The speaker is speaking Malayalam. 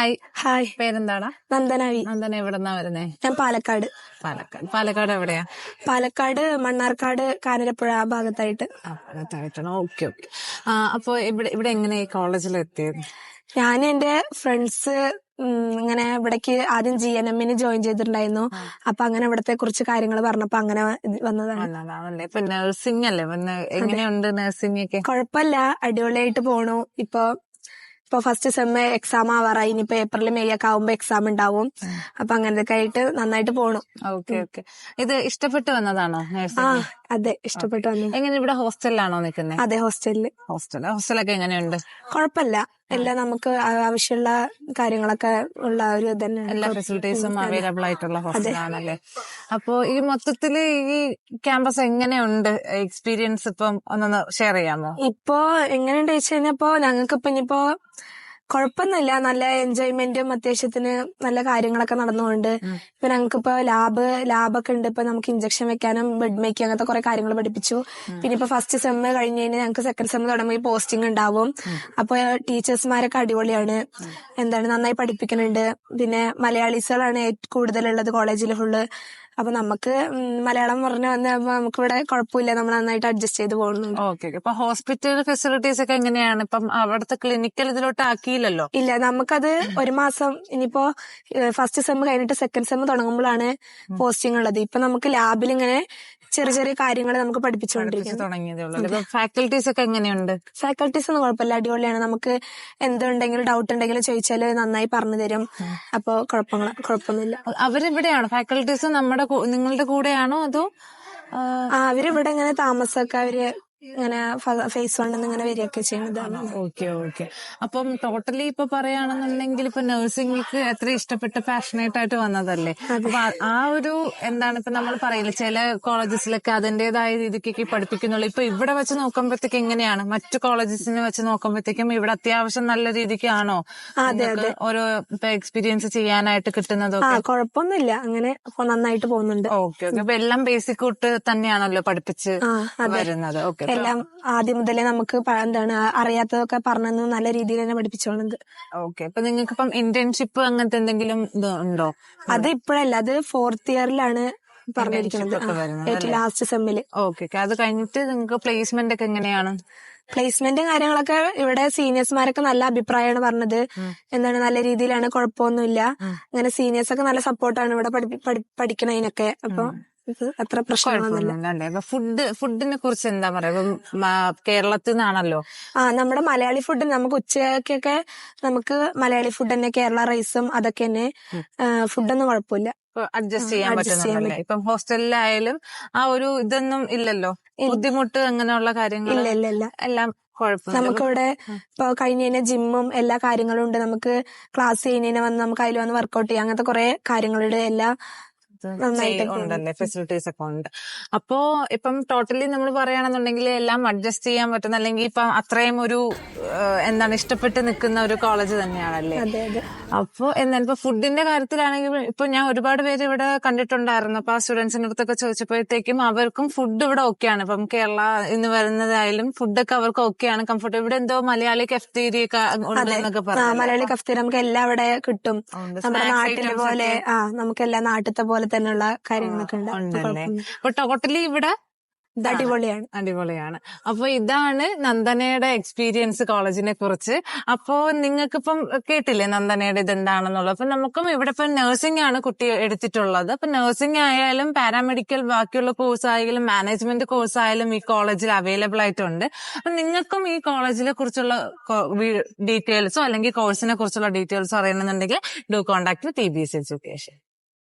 ഹായ്. ഹായ്. പേരെന്താണ്? നന്ദനവി. നന്ദന എവിടെന്നാ വരുന്നേ? ഞാൻ പാലക്കാട്. പാലക്കാട്. പാലക്കാട് എവിടെയാ? പാലക്കാട് മണ്ണാർക്കാട് കാനരപ്പുഴ ആ ഭാഗത്തായിട്ട്. ആ ഭാഗത്തായിട്ടാണ്. Okay okay. അപ്പൊ ഇവിടെ ഇവിടെ എങ്ങനെ ഈ കോളേജിൽ എത്തിയത് ഞാൻ എന്റെ ഫ്രണ്ട്സ് ഇങ്ങനെ ഇവിടേക്ക് ആദ്യം ജി എൻ എമ്മിന് ജോയിൻ ചെയ്തിട്ടുണ്ടായിരുന്നു. അപ്പൊ അങ്ങനെ ഇവിടത്തെ കുറച്ച് കാര്യങ്ങൾ പറഞ്ഞപ്പോ അങ്ങനെ വന്നതാണ്. അല്ലേ ഇപ്പൊ നഴ്സിംഗ് അല്ലേ? എങ്ങനെയുണ്ട് നഴ്സിംഗ് ഒക്കെ? കുഴപ്പമില്ല അടിപൊളിയായിട്ട് പോണു. ഇപ്പൊ ഇപ്പൊ ഫസ്റ്റ് സെം എക്സാം ആവാറായി. ഇനിയിപ്പോ ഏപ്രിൽ മെയ് ഒക്കെ ആവുമ്പോ എക്സാം ഉണ്ടാവും. അപ്പൊ അങ്ങനത്തെ ആയിട്ട് നന്നായിട്ട് പോണു. Okay okay. ഇത് ഇഷ്ടപ്പെട്ട് വന്നതാണോ ആ അതെ ഇഷ്ടപ്പെട്ടു വന്നു. എങ്ങനെ ഇവിടെ ഹോസ്റ്റലിലാണോ നിൽക്കുന്നത് അതെ ഹോസ്റ്റലിൽ. ഹോസ്റ്റൽ ഹോസ്റ്റലൊക്കെ എങ്ങനെയുണ്ട്? കുഴപ്പമില്ല എല്ലാം നമുക്ക് ആവശ്യമുള്ള കാര്യങ്ങളൊക്കെ ഉള്ള ഒരു എല്ലാ ഫെസിലിറ്റീസും അവൈലബിൾ ആയിട്ടുള്ള ഹോസ്റ്റലാണല്ലേ? അപ്പോ ഈ മൊത്തത്തിൽ ഈ ക്യാമ്പസ് എങ്ങനെയുണ്ട്? എക്സ്പീരിയൻസ് ഇപ്പം ഒന്നൊന്ന് ഷെയർ ചെയ്യാമോ? ഇപ്പോ എങ്ങനെയുണ്ട് വെച്ച് കഴിഞ്ഞപ്പോ ഞങ്ങൾക്ക് ഇപ്പൊ ഇനിയിപ്പോ കുഴപ്പമൊന്നുമില്ല നല്ല എൻജോയ്മെന്റും അത്യാവശ്യത്തിന് നല്ല കാര്യങ്ങളൊക്കെ നടന്നുകൊണ്ട്. ഇപ്പൊ ഞങ്ങൾക്കിപ്പോ ലാബ് ലാബൊക്കെ ഉണ്ട്. ഇപ്പൊ നമുക്ക് ഇഞ്ചക്ഷൻ വെക്കാനും ബെഡ് മേക്കിംഗ് അങ്ങനത്തെ കുറെ കാര്യങ്ങൾ പഠിപ്പിച്ചു. പിന്നെ ഇപ്പൊ ഫസ്റ്റ് സെം കഴിഞ്ഞ് കഴിഞ്ഞാൽ ഞങ്ങൾക്ക് സെക്കൻഡ് സെം തുടങ്ങുമ്പോൾ പോസ്റ്റിംഗ് ഉണ്ടാവും. അപ്പൊ ടീച്ചേഴ്സ്മാരൊക്കെ അടിപൊളിയാണ്. എന്താണ് നന്നായി പഠിപ്പിക്കുന്നുണ്ട്. പിന്നെ മലയാളീസുകളാണ് ഏറ്റവും കൂടുതലുള്ളത് കോളേജിൽ ഫുള്ള് അപ്പൊ നമുക്ക് മലയാളം പറഞ്ഞു നമുക്ക് ഇവിടെ കുഴപ്പമില്ല. നമ്മൾ നന്നായിട്ട് അഡ്ജസ്റ്റ് ചെയ്ത് പോകുന്നുണ്ട്. ഓക്കെ ഓക്കെ ഇപ്പൊ ഹോസ്പിറ്റൽ ഫെസിലിറ്റീസ് ഒക്കെ എങ്ങനെയാണ്? ഇപ്പം അവിടുത്തെ ക്ലിനിക്കൽ ഇതിലോട്ട് ആക്കിയില്ലല്ലോ? ഇല്ല നമുക്കത് ഒരു മാസം ഇനിയിപ്പോ ഫസ്റ്റ് സെം കഴിഞ്ഞിട്ട് സെക്കൻഡ് സെം തുടങ്ങുമ്പോഴാണ് പോസ്റ്റിംഗ് ഉള്ളത്. ഇപ്പൊ നമുക്ക് ലാബിൽ ഇങ്ങനെ ചെറിയ ചെറിയ കാര്യങ്ങൾ നമുക്ക് പഠിപ്പിച്ചുകൊണ്ടിരിക്കുന്നത് ഫാക്കൽറ്റീസ് ഒക്കെ എങ്ങനെയുണ്ട്? ഫാക്കൽറ്റീസ് ഒന്നും കുഴപ്പമില്ല. അടിപൊളിയാണ്. നമുക്ക് എന്തുണ്ടെങ്കിലും ഡൗട്ട് ഉണ്ടെങ്കിലും ചോദിച്ചാൽ നന്നായി പറഞ്ഞു തരും. അപ്പോ കുഴപ്പങ്ങൾ കുഴപ്പമൊന്നുമില്ല. അവരിവിടെയാണോ? ഫാക്കൽറ്റീസ് നമ്മുടെ നിങ്ങളുടെ കൂടെയാണോ അതോ അവരിവിടെ ഇങ്ങനെ താമസമൊക്കെ അവർ ഇങ്ങനെ ഫേസ് വണ്ണെന്ന് ഇങ്ങനെ വരികയൊക്കെ ചെയ്യുന്നതാണ് ഓക്കെ ഓക്കെ. അപ്പം ടോട്ടലി ഇപ്പൊ പറയുകയാണെന്നുണ്ടെങ്കിൽ ഇപ്പൊ നഴ്സിംഗിക്ക് എത്ര ഇഷ്ടപ്പെട്ട് പാഷനേറ്റ് ആയിട്ട് വന്നതല്ലേ? അപ്പൊ ആ- ഒരു എന്താണ് ഇപ്പൊ നമ്മൾ പറയില്ല ചില കോളേജസിലൊക്കെ അതിന്റേതായ രീതിക്കൊക്കെ പഠിപ്പിക്കുന്നുള്ളൂ. ഇപ്പൊ ഇവിടെ വെച്ച് നോക്കുമ്പോഴത്തേക്ക് എങ്ങനെയാണ്? മറ്റു കോളേജസിനെ വെച്ച് നോക്കുമ്പോഴത്തേക്കും ഇവിടെ അത്യാവശ്യം നല്ല രീതിക്കാണോ? ഓരോ ഇപ്പൊ എക്സ്പീരിയൻസ് ചെയ്യാനായിട്ട് കിട്ടുന്നതോ കുഴപ്പമൊന്നുമില്ല അങ്ങനെ നന്നായിട്ട് പോകുന്നുണ്ട്. Okay okay. അപ്പൊ എല്ലാം ബേസിക് തൊട്ട് തന്നെയാണല്ലോ പഠിപ്പിച്ച് വരുന്നത്. ഓക്കെ എല്ലാം ആദ്യം മുതലേ നമുക്ക് എന്താണ് അറിയാത്തതൊക്കെ പറഞ്ഞു നല്ല രീതിയിൽ തന്നെ പഠിപ്പിച്ചോളുന്നത്. ഓക്കെ. അപ്പൊ നിങ്ങൾക്ക് ഇപ്പം ഇന്റേൺഷിപ്പ് അങ്ങനത്തെ എന്തെങ്കിലും ഉണ്ടോ? അത് ഇപ്പോഴല്ല. അത് ഫോർത്ത് ഇയറിലാണ് പറഞ്ഞിരിക്കുന്നത്. ലാസ്റ്റ് സെമ്മിൽ ഓക്കെ. ഓക്കെ. അത് കഴിഞ്ഞിട്ട് നിങ്ങൾക്ക് പ്ലേസ്മെന്റ് ഒക്കെ എങ്ങനെയാണ്? പ്ലേസ്മെന്റും കാര്യങ്ങളൊക്കെ ഇവിടെ സീനിയേഴ്സ്മാരൊക്കെ നല്ല അഭിപ്രായമാണ് പറഞ്ഞത്. എന്താണ് നല്ല രീതിയിലാണ്. കുഴപ്പമൊന്നുമില്ല. അങ്ങനെ സീനിയേഴ്സ് ഒക്കെ നല്ല സപ്പോർട്ടാണ് ഇവിടെ പഠിക്കണതിനൊക്കെ. അപ്പൊ അത്ര പ്രശ്നങ്ങളൊന്നുമില്ല. ഫുഡ് ഫുഡിനെ കുറിച്ച് എന്താ പറയാ? ഇപ്പം മ- കേരളത്തിൽ നിന്നാണല്ലോ ആ നമ്മുടെ മലയാളി ഫുഡ് നമുക്ക് ഉച്ചക്കൊക്കെ നമുക്ക് മലയാളി ഫുഡ് തന്നെ കേരള റൈസും അതൊക്കെ തന്നെ ഫുഡൊന്നും കുഴപ്പമില്ല. അഡ്ജസ്റ്റ് ചെയ്യാൻ പറ്റുന്നുണ്ടല്ലേ? ഇപ്പം ഹോസ്റ്റലിലായാലും ആ ഒരു ഇതൊന്നും ഇല്ലല്ലോ? ബുദ്ധിമുട്ട് അങ്ങനെയുള്ള കാര്യങ്ങൾ എല്ലാം നമുക്കിവിടെ ഇപ്പൊ കഴിഞ്ഞ കഴിഞ്ഞാൽ ജിമ്മും എല്ലാ കാര്യങ്ങളും ഉണ്ട്. നമുക്ക് ക്ലാസ് കഴിഞ്ഞ വന്ന് നമുക്ക് അതിൽ വന്ന് വർക്കൗട്ട് ചെയ്യാം. അങ്ങനത്തെ കുറെ കാര്യങ്ങളുടെ എല്ലാം ഉണ്ടല്ലേ? ഫെസിലിറ്റീസ് ഒക്കെ ഉണ്ട്. അപ്പോ ഇപ്പം ടോട്ടലി നമ്മൾ പറയുകയാണെന്നുണ്ടെങ്കിൽ എല്ലാം അഡ്ജസ്റ്റ് ചെയ്യാൻ പറ്റുന്ന അല്ലെങ്കിൽ ഇപ്പൊ അത്രയും ഒരു എന്താണ് ഇഷ്ടപ്പെട്ട് നിൽക്കുന്ന ഒരു കോളേജ് തന്നെയാണല്ലേ? അപ്പൊ എന്നാൽ ഇപ്പൊ ഫുഡിന്റെ കാര്യത്തിലാണെങ്കിൽ ഇപ്പൊ ഞാൻ ഒരുപാട് പേര് ഇവിടെ കണ്ടിട്ടുണ്ടായിരുന്നു. അപ്പൊ ആ സ്റ്റുഡൻസിന്റെ അടുത്തൊക്കെ ചോദിച്ചപ്പോഴത്തേക്കും അവർക്കും ഫുഡ് ഇവിടെ ഓക്കെയാണ് ഇപ്പം കേരള ഇന്ന് വരുന്നതായാലും ഫുഡൊക്കെ അവർക്ക് ഓക്കെയാണ് കംഫർട്ടബിൾ ഇവിടെ എന്തോ മലയാളി കഫ്തീരി ഒക്കെ മലയാളി കഫ്തീരി നമുക്ക് എല്ലാം ഇവിടെ കിട്ടും. നമ്മുടെ നാട്ടിലെ പോലെ ആ നമുക്ക് എല്ലാ നാട്ടിലത്തെ പോലെ തന്നെയുള്ള കാര്യങ്ങളൊക്കെ ഉണ്ട് അപ്പൊ ടോട്ടലി ഇവിടെ അടിപൊളിയാണ്. അടിപൊളിയാണ്. അപ്പൊ ഇതാണ് നന്ദനയുടെ എക്സ്പീരിയൻസ് കോളേജിനെ കുറിച്ച്. അപ്പോ നിങ്ങൾക്കിപ്പം കേട്ടില്ലേ നന്ദനയുടെ ഇതെന്താണെന്നുള്ളത്? അപ്പൊ നമുക്കും ഇവിടെ ഇപ്പം നഴ്സിംഗ് ആണ് കുട്ടി എടുത്തിട്ടുള്ളത്. അപ്പൊ നഴ്സിംഗ് ആയാലും പാരാമെഡിക്കൽ ബാക്കിയുള്ള കോഴ്സ് ആയാലും മാനേജ്മെന്റ് കോഴ്സ് ആയാലും ഈ കോളേജിൽ അവൈലബിൾ ആയിട്ടുണ്ട്. അപ്പൊ നിങ്ങൾക്കും ഈ കോളേജിനെ കുറിച്ചുള്ള ഡീറ്റെയിൽസോ അല്ലെങ്കിൽ കോഴ്സിനെ കുറിച്ചുള്ള ഡീറ്റെയിൽസോ അറിയണമെന്നുണ്ടെങ്കിൽ do contact T B S education